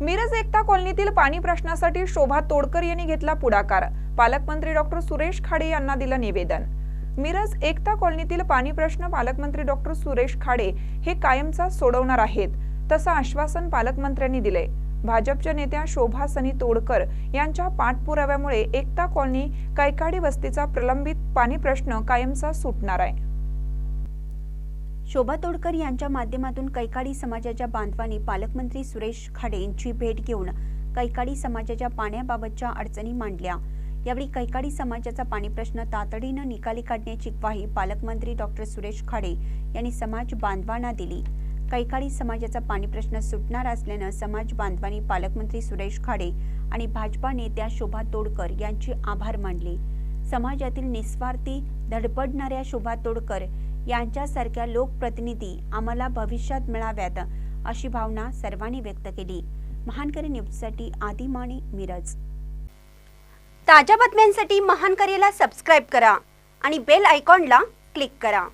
मिरज एकता कॉलनीतील पाणी प्रश्नासाठी शोभा तोडकर यांनी घेतला पुढाकार. पालकमंत्री डॉक्टर सुरेश खाडे यांना दिलं निवेदन. मिरज एकता कॉलनीतील पाणी प्रश्न पालकमंत्री डॉक्टर सुरेश खाडे हे कायमचा सोडवणार आहेत तसं आश्वासन पालकमंत्र्यांनी दिले. भाजपच्या नेत्या शोभा सनी तोडकर यांच्या पाठपुराव्यामुळे एकता कॉलनी कैकाडी वस्तीचा प्रलंबित पाणी प्रश्न कायमचा सुटणार आहे. शोभा तोडकर यांच्या माध्यमातून कैकाडी समाजाच्या बांधवांनी पालकमंत्री सुरेश खाडे यांची भेट घेऊन कैकाडी समाजाच्या पाण्याबाबतच्या अडचणी मांडल्या. यावेळी कैकाडी समाजाचा पाणी प्रश्न तातडीनं निकाली काढण्याची ग्वाही पालकमंत्री डॉक्टर सुरेश खाडे यांनी समाज बांधवांना दिली. कैकाडी समाजाचा पाणी प्रश्न सुटणार असल्यानं समाज बांधवांनी पालकमंत्री सुरेश खाडे आणि भाजपा नेत्या शोभा तोडकर यांचे आभार मानले. समाजातील निस्वार्थी धडपडणाऱ्या शोभा तोडकर यांच्यासारख्या लोकप्रतिनिधी आम्हाला भविष्यात मिळाव्यात अशी भावना सर्वांनी व्यक्त केली. महानकरी न्यूजसाठी आदिमाने मिरज. ताज्या बातम्यांसाठी महानकरीला सबस्क्राईब करा आणि बेल आयकॉनला क्लिक करा.